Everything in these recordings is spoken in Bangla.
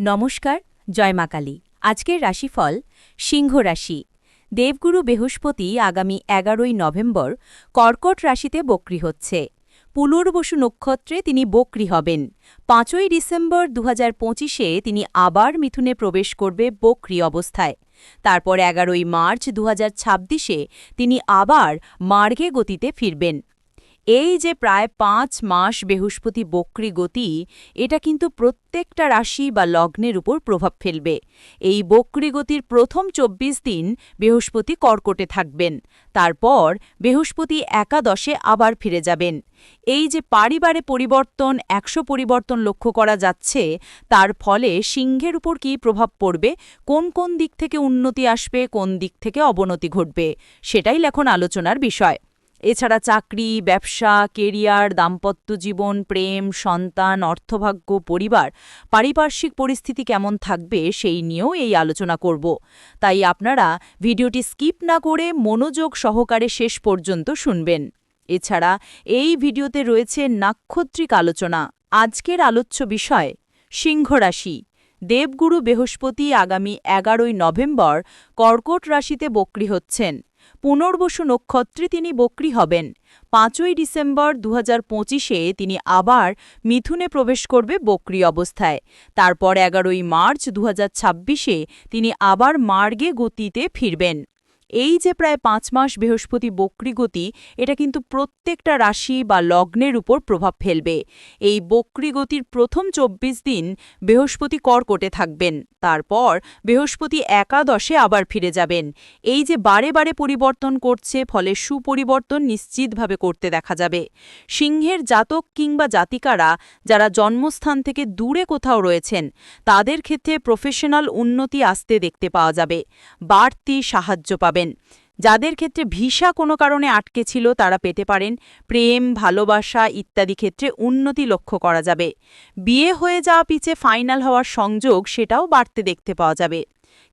নমস্কার, জয় মা কালী। আজকের রাশিফল সিংহ রাশি। দেবগুরু বৃহস্পতি আগামী এগারোই নভেম্বর কর্কট রাশিতে বক্রি হচ্ছে। পুনর্বসু নক্ষত্রে তিনি বক্রি হবেন। পাঁচই ডিসেম্বর দু হাজার তিনি আবার মিথুনে প্রবেশ করবে বক্রি অবস্থায়। তারপর এগারোই মার্চ দু তিনি আবার মার্গে গতিতে ফিরবেন। এই যে প্রায় পাঁচ মাস বৃহস্পতি বক্রি গতি, এটা কিন্তু প্রত্যেকটা রাশি বা লগ্নের উপর প্রভাব ফেলবে। এই বক্রি গতির প্রথম ২৪ দিন বৃহস্পতি কর্কটে থাকবেন। তারপর বৃহস্পতি একাদশে আবার ফিরে যাবেন। এই যে পারিবারে পরিবর্তন, একশো পরিবর্তন লক্ষ্য করা যাচ্ছে, তার ফলে সিংহের উপর কী প্রভাব পড়বে? কোন কোন দিক থেকে উন্নতি আসবে? কোন দিক থেকে অবনতি ঘটবে? সেটাই এখন আলোচনার বিষয়। এছাড়া চাকরি, ব্যবসা, কেরিয়ার, দাম্পত্য জীবন, প্রেম, সন্তান, অর্থভাগ্য, পরিবার, পারিপার্শ্বিক পরিস্থিতি কেমন থাকবে সেই নিয়েও এই আলোচনা করব। তাই আপনারা ভিডিওটি স্কিপ না করে মনোযোগ সহকারে শেষ পর্যন্ত শুনবেন। এছাড়া এই ভিডিওতে রয়েছে নাক্ষত্রিক আলোচনা। আজকের আলোচ্য বিষয় সিংহরাশি দেবগুরু বৃহস্পতি আগামী এগারোই নভেম্বর কর্কট রাশিতে বক্রি হচ্ছেন। পুনর্বসু নক্ষত্রে তিনি বক্রি হবেন। পাঁচই ডিসেম্বর দু হাজার তিনি আবার মিথুনে প্রবেশ করবে বক্রি অবস্থায়। তারপর এগারোই মার্চ দু তিনি আবার মার্গে গতিতে ফিরবেন। এই যে প্রায় পাঁচ মাস বৃহস্পতি বক্রিগতি, এটা কিন্তু প্রত্যেকটা রাশি বা লগ্নের উপর প্রভাব ফেলবে। এই বক্রিগতির প্রথম ২৪ দিন বৃহস্পতি কর্কটে থাকবেন, তারপর বৃহস্পতি একাদশে আবার ফিরে যাবেন। এই যে বারে বারে পরিবর্তন করছে, ফলে সুপরিবর্তন নিশ্চিতভাবে করতে দেখা যাবে। সিংহের জাতক কিংবা জাতিকারা যারা জন্মস্থান থেকে দূরে কোথাও রয়েছেন, তাদের ক্ষেত্রে প্রফেশনাল উন্নতি আসতে দেখতে পাওয়া যাবে। বাড়তি সাহায্য পাবেন। যাদের ক্ষেত্রে ভিসা কোনো কারণে আটকে ছিল, তারা পেতে পারেন। প্রেম, ভালোবাসা ইত্যাদি ক্ষেত্রে উন্নতি লক্ষ্য করা যাবে। বিয়ে হয়ে যাওয়া পিছে ফাইনাল হওয়ার সংযোগ সেটাও বাড়তে দেখতে পাওয়া যাবে।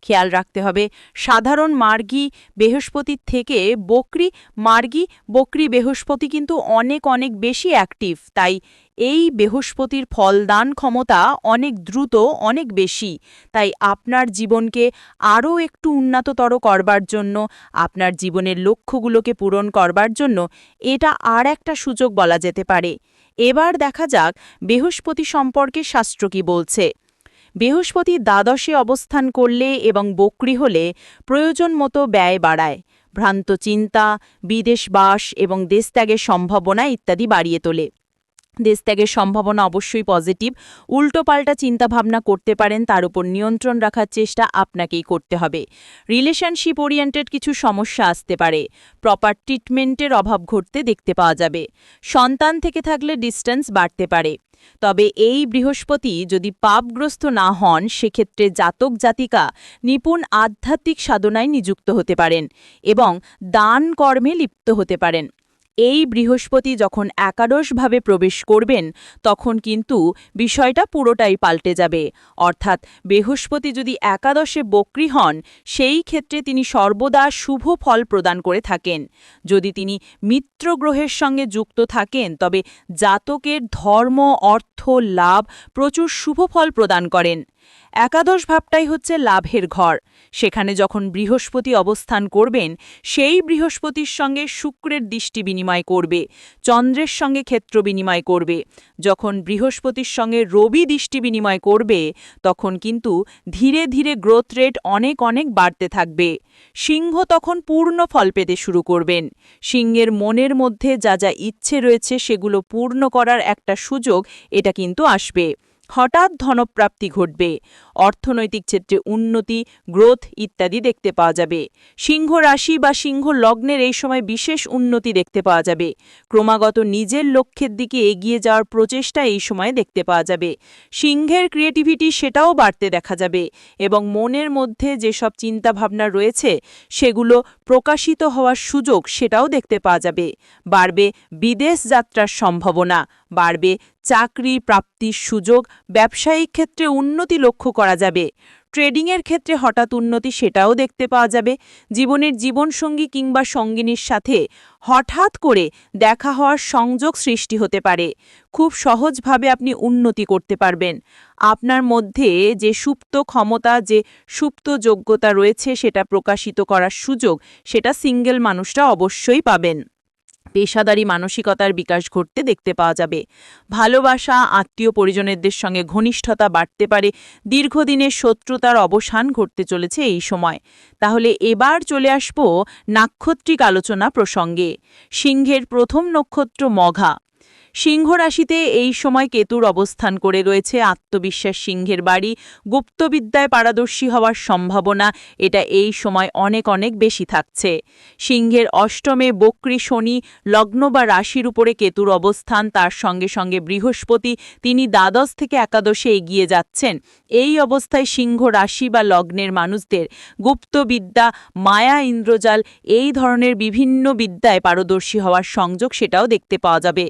খেয়াল রাখতে হবে। সাধারণ মার্গী বৃহস্পতির থেকে বকরি, মার্গী বকরি বৃহস্পতি কিন্তু অনেক অনেক বেশি অ্যাক্টিভ তাই এই বৃহস্পতির ফলদান ক্ষমতা অনেক দ্রুত, অনেক বেশি। তাই আপনার জীবনকে আরও একটু উন্নততর করবার জন্য, আপনার জীবনের লক্ষ্যগুলোকে পূরণ করবার জন্য এটা আর একটা সুযোগ বলা যেতে পারে। এবার দেখা যাক বৃহস্পতি সম্পর্কে শাস্ত্র কি বলছে। বৃহস্পতি দ্বাদশে অবস্থান করলে এবং বক্রি হলে প্রয়োজন মতো ব্যয় বাড়ায়। ভ্রান্ত চিন্তা বিদেশবাস এবং দেশত্যাগের সম্ভাবনা ইত্যাদি বাড়িয়ে তোলে। দেশত্যাগের সম্ভাবনা অবশ্যই পজিটিভ। উল্টোপাল্টা চিন্তাভাবনা করতে পারেন, তার উপর নিয়ন্ত্রণ রাখার চেষ্টা আপনাকেই করতে হবে। রিলেশনশিপ ওরিয়েন্টেড কিছু সমস্যা আসতে পারে। প্রপার ট্রিটমেন্টের অভাব ঘটতে দেখতে পাওয়া যাবে। সন্তান থেকে থাকলে ডিস্টেন্স বাড়তে পারে। তবে এই বৃহস্পতি যদি পাপগ্রস্ত না হন, সেক্ষেত্রে জাতক জাতিকা নিপুণ আধ্যাত্মিক সাধনায় নিযুক্ত হতে পারেন এবং দান কর্মে লিপ্ত হতে পারেন। এই বৃহস্পতি যখন একাদশভাবে প্রবেশ করবেন, তখন কিন্তু বিষয়টা পুরোটাই পাল্টে যাবে। অর্থাৎ বৃহস্পতি যদি একাদশে বক্রি হন, সেই ক্ষেত্রে তিনি সর্বদা শুভ ফল প্রদান করে থাকেন। যদি তিনি মিত্র গ্রহের সঙ্গে যুক্ত থাকেন, তবে জাতকের ধর্ম, অর্থ, লাভ প্রচুর শুভ ফল প্রদান করেন। একাদশ ভাবটাই হচ্ছে লাভের ঘর। সেখানে যখন বৃহস্পতি অবস্থান করবেন, সেই বৃহস্পতির সঙ্গে শুক্রের দৃষ্টি বিনিময় করবে, চন্দ্রের সঙ্গে ক্ষেত্র বিনিময় করবে। যখন বৃহস্পতির সঙ্গে রবি দৃষ্টি বিনিময় করবে, তখন কিন্তু ধীরে ধীরে গ্রোথ রেট অনেক অনেক বাড়তে থাকবে। সিংহ তখন পূর্ণ ফল পেতে শুরু করবেন। সিংহের মনের মধ্যে যা যা ইচ্ছে রয়েছে সেগুলো পূর্ণ করার একটা সুযোগ এটা কিন্তু আসবে। হঠাৎ ধনপ্রাপ্তি ঘটবে। অর্থনৈতিক ক্ষেত্রে উন্নতি গ্রোথ ইত্যাদি দেখতে পাওয়া যাবে। সিংহ রাশি বা সিংহ লগ্নের এই সময় বিশেষ উন্নতি দেখতে পাওয়া যাবে। ক্রমাগত নিজের লক্ষ্যের দিকে এগিয়ে যাওয়ার প্রচেষ্টা এই সময় দেখতে পাওয়া যাবে। সিংহের ক্রিয়েটিভিটি সেটাও বাড়তে দেখা যাবে এবং মনের মধ্যে যেসব চিন্তাভাবনা রয়েছে, সেগুলো প্রকাশিত হওয়ার সুযোগ সেটাও দেখতে পাওয়া যাবে। বাড়বে বিদেশ যাত্রার সম্ভাবনা। বাড়বে চাকরি প্রাপ্তির সুযোগ, ব্যবসায়িক ক্ষেত্রে উন্নতি লক্ষ্য করা যাবে। ট্রেডিংয়ের ক্ষেত্রে হঠাৎ উন্নতি সেটাও দেখতে পাওয়া যাবে। জীবনের জীবনসঙ্গী কিংবা সঙ্গিনীর সাথে হঠাৎ করে দেখা হওয়ার সংযোগ সৃষ্টি হতে পারে। খুব সহজভাবে আপনি উন্নতি করতে পারবেন। আপনার মধ্যে যে সুপ্ত ক্ষমতা, যে সুপ্ত যোগ্যতা রয়েছে সেটা প্রকাশিত করার সুযোগ, সেটা সিঙ্গেল মানুষরা অবশ্যই পাবেন। পেশাদারি মানসিকতার বিকাশ ঘটতে দেখতে পাওয়া যাবে। ভালোবাসা, আত্মীয় পরিজনেরদের সঙ্গে ঘনিষ্ঠতা বাড়তে পারে। দীর্ঘদিনের শত্রুতার অবসান ঘটতে চলেছে এই সময়। তাহলে এবার চলে আসব নাক্ষত্রিক আলোচনা প্রসঙ্গে। সিংহের প্রথম নক্ষত্র মঘা। সিংহ রাশিতে এই সময় কেতুর অবস্থান করে রয়েছে। আত্মবিশ্বাস সিংহের বাড়ি, গুপ্তবিদ্যায় পারদর্শী হওয়ার সম্ভাবনা, এটা এই সময় অনেক অনেক বেশি থাকছে। সিংহের অষ্টমে বক্রী শনি, লগ্ন বা রাশির উপরে কেতুর অবস্থান, তার সঙ্গে সঙ্গে বৃহস্পতি, তিনি দ্বাদশ থেকে একাদশে এগিয়ে যাচ্ছেন। এই অবস্থায় সিংহ রাশি বা লগ্নের মানুষদের গুপ্তবিদ্যা, মায়া, ইন্দ্রজাল, এই ধরনের বিভিন্ন বিদ্যায় পারদর্শী হওয়ার সংযোগ সেটাও দেখতে পাওয়া যাবে।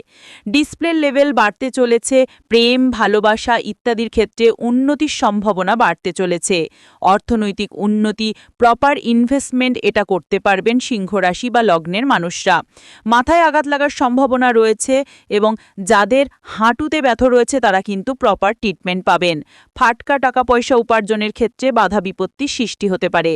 ডিসপ্লে লেভেল বাড়তে চলেছে, প্রেম, ভালোবাসা ইত্যাদির ক্ষেত্রে উন্নতির সম্ভাবনা বাড়তে চলেছে। অর্থনৈতিক উন্নতি, প্রপার ইনভেস্টমেন্ট এটা করতে পারবেন সিংহ রাশি বা লগ্নের মানুষরা। মাথায় আঘাত লাগার সম্ভাবনা রয়েছে এবং যাদের হাঁটুতে ব্যথ রয়েছে তারা কিন্তু প্রপার ট্রিটমেন্ট পাবেন। ফাটকা টাকা পয়সা উপার্জনের ক্ষেত্রে বাধা বিপত্তি সৃষ্টি হতে পারে।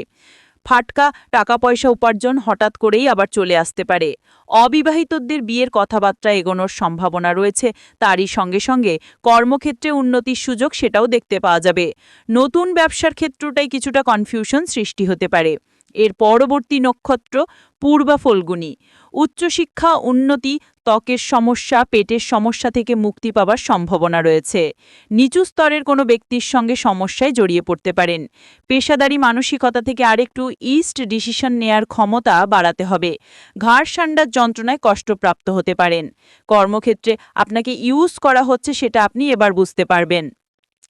ফাটকা টাকা পয়সা উপার্জন হঠাৎ করেই আবার চলে আসতে পারে। অবিবাহিতদের বিয়ের কথাবার্তা এগোনোর সম্ভাবনা রয়েছে। তারই সঙ্গে সঙ্গে কর্মক্ষেত্রে উন্নতির সুযোগ সেটাও দেখতে পাওয়া যাবে। নতুন ব্যবসার ক্ষেত্রটাই কিছুটা কনফিউশন সৃষ্টি হতে পারে। এর পরবর্তী নক্ষত্র পূর্বা ফল্গুনি। উচ্চশিক্ষা, উন্নতি, ত্বকের সমস্যা, পেটের সমস্যা থেকে মুক্তি পাবার সম্ভাবনা রয়েছে। নিচু স্তরের কোনো ব্যক্তির সঙ্গে সমস্যায় জড়িয়ে পড়তে পারেন। পেশাদারি মানসিকতা থেকে আরেকটু ইস্ট ডিসিশন নেয়ার ক্ষমতা বাড়াতে হবে। ঘাড় সান্ডার যন্ত্রণায় কষ্টপ্রাপ্ত হতে পারেন। কর্মক্ষেত্রে আপনাকে ইউজ করা হচ্ছে সেটা আপনি এবার বুঝতে পারবেন।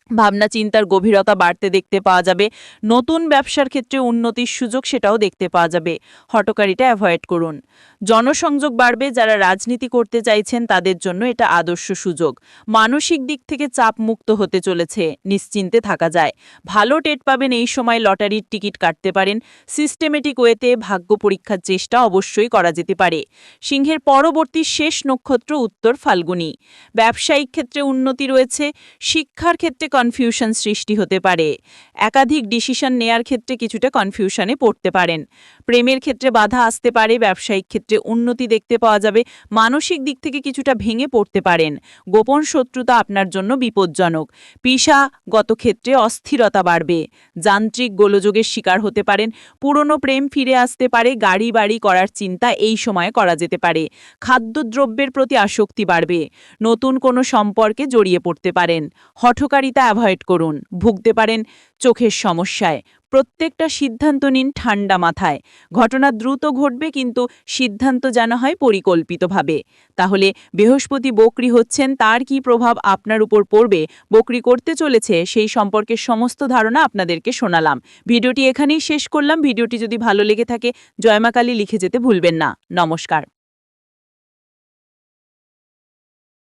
ভাবনা চিন্তার গভীরতা বাড়তে দেখতে পাওয়া যাবে। নতুন ব্যবসার ক্ষেত্রে উন্নতির সুযোগ সেটাও দেখতে পাওয়া যাবে। হটকারিটা অ্যাভয়েড করুন। জনসংযোগ বাড়বে, যারা রাজনীতি করতে চাইছেন তাদের জন্য এটা আদর্শ সুযোগ। মানসিক দিক থেকে চাপ মুক্ত হতে চলেছে, নিশ্চিন্তে থাকা যায়। ভালো টেট পাবেন এই সময় লটারির টিকিট কাটতে পারেন। সিস্টেমেটিক ওয়েতে ভাগ্য পরীক্ষার চেষ্টা অবশ্যই করা যেতে পারে। সিংহের পরবর্তী শেষ নক্ষত্র উত্তর ফাল্গুনি। ব্যবসায়িক ক্ষেত্রে উন্নতি রয়েছে, শিক্ষার ক্ষেত্রে কনফিউশন সৃষ্টি হতে পারে। একাধিক ডিসিশন নেয়ার ক্ষেত্রে কিছুটা কনফিউশনে পড়তে পারেন। প্রেমের ক্ষেত্রে বাধা আসতে পারে, ব্যবসায়িক ক্ষেত্রে উন্নতি দেখতে পাওয়া যাবে, মানসিক দিক থেকে কিছুটা ভেঙে পড়তে পারেন। গোপন শত্রুতা আপনার জন্য বিপজ্জনক। পেশাগত ক্ষেত্রে অস্থিরতা বাড়বে। যান্ত্রিক গোলযোগের শিকার হতে পারেন। পুরনো প্রেম ফিরে আসতে পারে গাড়ি বাড়ি করার চিন্তা এই সময়ে করা যেতে পারে। খাদ্যদ্রব্যের প্রতি আসক্তি বাড়বে। নতুন কোনো সম্পর্কে জড়িয়ে পড়তে পারেন। হঠকারিতা অ্যাভয়েড করুন। ভুগতে পারেন চোখের সমস্যায়। প্রত্যেকটা সিদ্ধান্ত নিন ঠান্ডা মাথায়। ঘটনা দ্রুত ঘটবে কিন্তু সিদ্ধান্ত যেন হয় পরিকল্পিতভাবে। তাহলে বৃহস্পতি বকরি হচ্ছেন, তার কি প্রভাব আপনার উপর পড়বে? বকরি করতে চলেছে, সেই সম্পর্কে সমস্ত ধারণা আপনাদেরকে শোনালাম। ভিডিওটি এখানেই শেষ করলাম। ভিডিওটি যদি ভালো লেগে থাকে জয়মাকালী লিখে যেতে ভুলবেন না। নমস্কার।